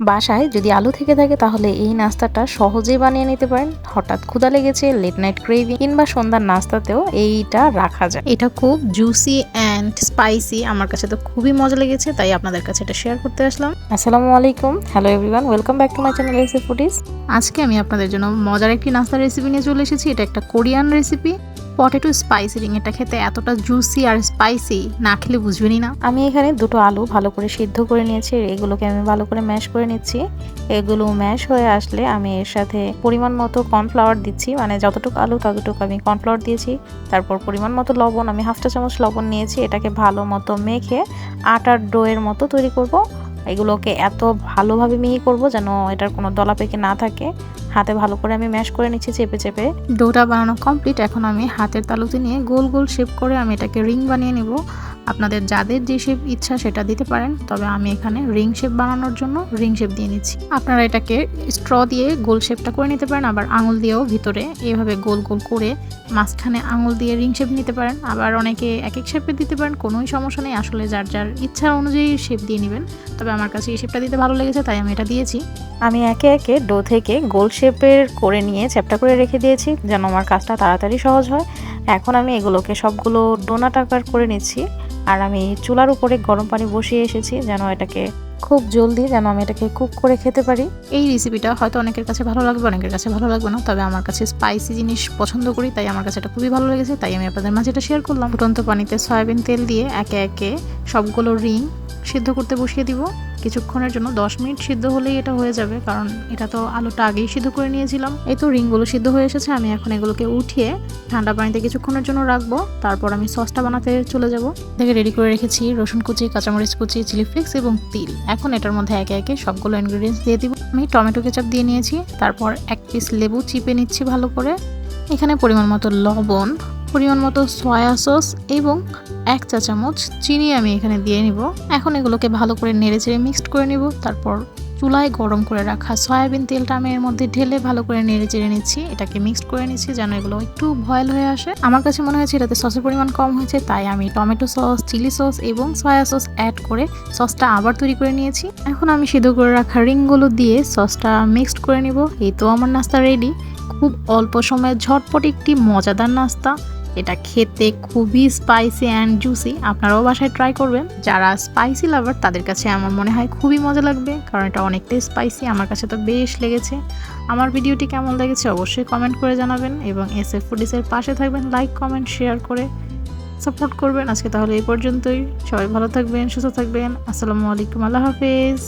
বাসায় যদি আলু থেকে থাকে তাহলে এই নাস্তাটা সহজেই বানিয়ে নিতে পারেন। হঠাৎ ক্ষুধা লেগেছে লেট নাইট ক্রেভিং কিংবা সন্ধ্যার নাস্তাতেও এইটা রাখা যায়। এটা খুব জুসি অ্যান্ড স্পাইসি আমার কাছে তো খুবই মজা লেগেছে তাই আপনাদের কাছে এটা শেয়ার করতে আসলাম। আসসালামু আলাইকুম। Hello everyone welcome back to my channel এসে ফুডিস আজকে আমি আপনাদের জন্য মজার একটি নাস্তার রেসিপি নিয়ে চলে এসেছি এটা একটা Korean recipe potato spicy ring এটা খেতে এতটা জুসি আর স্পাইসি, না খেলে বুঝবেনই না। আমি এখানে দুটো আলু ভালো করে সিদ্ধ করে নিয়েছি এগুলোকে আমি ভালো করে ম্যাশ করে নিচ্ছি। এগুলো ম্যাশ হয়ে আসলে আমি এর সাথে পরিমাণ মতো কর্নফ্লাওয়ার দিচ্ছি মানে যতটুকু আলু ততটুকু আমি কর্নফ্লাওয়ার দিয়েছি। তারপর পরিমাণ মতো লবণ, আমি হাফটা চামচ লবণ নিয়েছি, এটাকে ভালো মতো মেখে আটার ডোয়ের মতো তৈরি করব। এগুলোকে এত ভালোভাবে মিহি করব যেন এটার কোনো দলা পেকে না থাকে। হাতে ভালো করে আমি ম্যাশ করে নিচ্ছি চেপে চেপে। ডোটা বানানো কমপ্লিট। এখন আমি হাতের তালুতে নিয়ে গোল গোল শেপ করে আমি এটাকে রিং বানিয়ে নিব। আপনাদের যাদের যে শেপ ইচ্ছা সেটা দিতে পারেন, তবে আমি এখানে রিং শেপ বানানোর জন্য রিং শেপ দিয়ে নিচ্ছি। আপনারা এটাকে স্ট্র দিয়ে গোল শেপটা করে নিতে পারেন, আবার আঙুল দিয়েও ভিতরে এভাবে গোল গোল করে মাঝখানে আঙুল দিয়ে রিং শেপ নিতে পারেন। আবার অনেকে এক এক শেপে দিতে পারেন, কোনোই সমস্যা নেই। আসলে যার যার ইচ্ছা অনুযায়ী শেপ দিয়ে নেবেন। তবে আমার কাছে এই শেপটা দিতে ভালো লেগেছে তাই আমি এটা দিয়েছি। আমি একে একে ডো থেকে গোল শেপের করে নিয়ে চ্যাপটা করে রেখে দিয়েছি যেন আমার কাজটা তাড়াতাড়ি সহজ হয়। এখন আমি এগুলোকে সবগুলো ডোনাট আকার করে নিচ্ছি আর আমি চুলার উপরে গরম পানি বসিয়ে এসেছি যেন এটাকে খুব জলদি যেন আমি এটাকে কুক করে খেতে পারি। এই রেসিপিটা হয়তো অনেকের কাছে ভালো লাগবে অনেকের কাছে ভালো লাগবে না তবে আমার কাছে স্পাইসি জিনিস পছন্দ করি তাই আমার কাছে এটা খুবই ভালো লেগেছে তাই আমি আপনাদের মাঝে এটা শেয়ার করলাম। ফুটন্ত পানিতে সয়াবিন তেল দিয়ে একে একে সবগুলো রিং সিদ্ধ করতে বসিয়ে দিব। কিছুক্ষণের জন্য দশ মিনিট সিদ্ধ হলেই এটা হয়ে যাবে, কারণ এটা তো আলুটা আগেই সিদ্ধ করে নিয়েছিলাম। এই তো রিংগুলো সিদ্ধ হয়ে এসেছে, আমি এখন এগুলোকে উঠিয়ে ঠান্ডা পানিতে কিছুক্ষণের জন্য রাখব। তারপর আমি সসটা বানাতে চলে যাব। দেখে রেডি করে রেখেছি, রসুন কুচি, কাঁচামরিচ কুচি চিলি ফ্লেক্স এবং তিল। এখন এটার মধ্যে একে একে সবগুলো ইনগ্রিডিয়েন্টস দিয়ে দিব। আমি টমেটো কেচাপ দিয়ে নিয়েছি, তারপর এক পিস লেবু চিপে নিচ্ছি ভালো করে। এখানে পরিমাণ মতো লবণ পরিমাণ মতো সয়া সস এবং এক চা চামচ চিনি আমি এখানে দিয়ে নিব। এখন এগুলোকে ভালো করে নেড়ে চেড়ে মিক্সড করে নিব। তারপর চুলায় গরম করে রাখা সয়াবিন তেলটা আমি এর মধ্যে ঢেলে ভালো করে নেড়ে চেড়ে নিচ্ছি। এটাকে মিক্সড করে নিচ্ছি যেন এগুলো একটু ভয়েল হয়ে আসে। আমার কাছে মনে হয়েছে এটাতে সসের পরিমাণ কম হয়েছে, তাই আমি টমেটো সস চিলি সস এবং সয়া সস অ্যাড করে সসটা আবার তৈরি করে নিয়েছি। এখন আমি সিদ্ধ করে রাখা রিংগুলো দিয়ে সসটা মিক্সড করে নিব। এই তো আমার নাস্তা রেডি খুব অল্প সময়ে ঝটপট একটি মজাদার নাস্তা। এটা খেতে খুবই স্পাইসি অ্যান্ড জুসি আপনারাও বাসায় ট্রাই করবেন। যারা স্পাইসি লাভার তাদের কাছে আমার মনে হয় খুবই মজা লাগবে, কারণ এটা অনেকটাই স্পাইসি আমার কাছে তো বেশ লেগেছে। আমার ভিডিওটি কেমন লেগেছে অবশ্যই কমেন্ট করে জানাবেন এবং এস এফ ফুডিসের পাশে থাকবেন লাইক কমেন্ট শেয়ার করে সাপোর্ট করবেন। আজকে তাহলে এই পর্যন্তই। সবাই ভালো থাকবেন, সুস্থ থাকবেন। আসসালামু আলাইকুম। আল্লাহ হাফেজ।